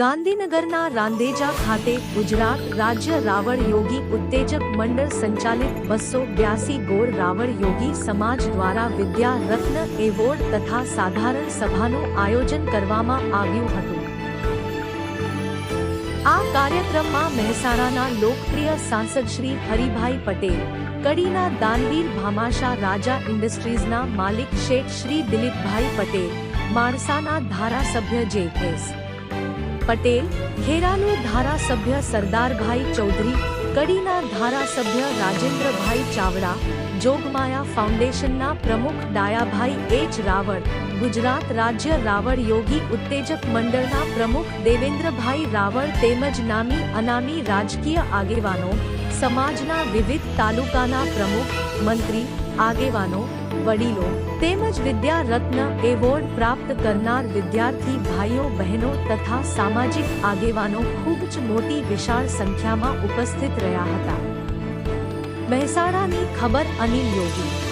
ગાંધીનગરના રાંદેજા ખાતે ગુજરાત રાજ્ય રાવણ યોગી ઉત્તેજક મંડળ સંચાલિત બસો બ્યાસી ગોળ રાવણ યોગી સમાજ દ્વારા વિદ્યા રત્ન એવોર્ડ તથા સાધારણ સભાનું આયોજન કરવામાં આવ્યું હતું. આ કાર્યક્રમમાં મહેસાણાના લોકપ્રિય સાંસદ શ્રી હરિભાઈ પટેલ, કડીના દાનવીર ભામાશા રાજા ઇન્ડસ્ટ્રીઝના માલિક શેઠ શ્રી દિલીપભાઈ પટેલ, માણસાના ધારાસભ્ય જે એસ. પટેલ ખેરાલુ ધારાસભ્ય સરદારભાઈ ચૌધરી, કડીના ધારાસભ્ય રાજેન્દ્રભાઈ ચાવડા, જોગમાયા ફાઉન્ડેશનના પ્રમુખ ડાયાભાઈ એચ રાવળ, ગુજરાત રાજ્ય રાવળ યોગી ઉત્તેજક મંડળના પ્રમુખ દેવેન્દ્રભાઈ રાવળ તેમજ નામી અનામી રાજકીય આગેવાનો, સમાજના વિવિધ તાલુકાના પ્રમુખ, મંત્રી આગેવાનો, વડીલો તેમજ વિદ્યા રત્ન એવોર્ડ પ્રાપ્ત કરનાર વિદ્યાર્થી ભાઈઓ, બહેનો તથા સામાજિક આગેવાનો ખૂબ જ મોટી વિશાળ સંખ્યામાં ઉપસ્થિત રહ્યા હતા. મહેસાણાની ખબર અનિલ યોગી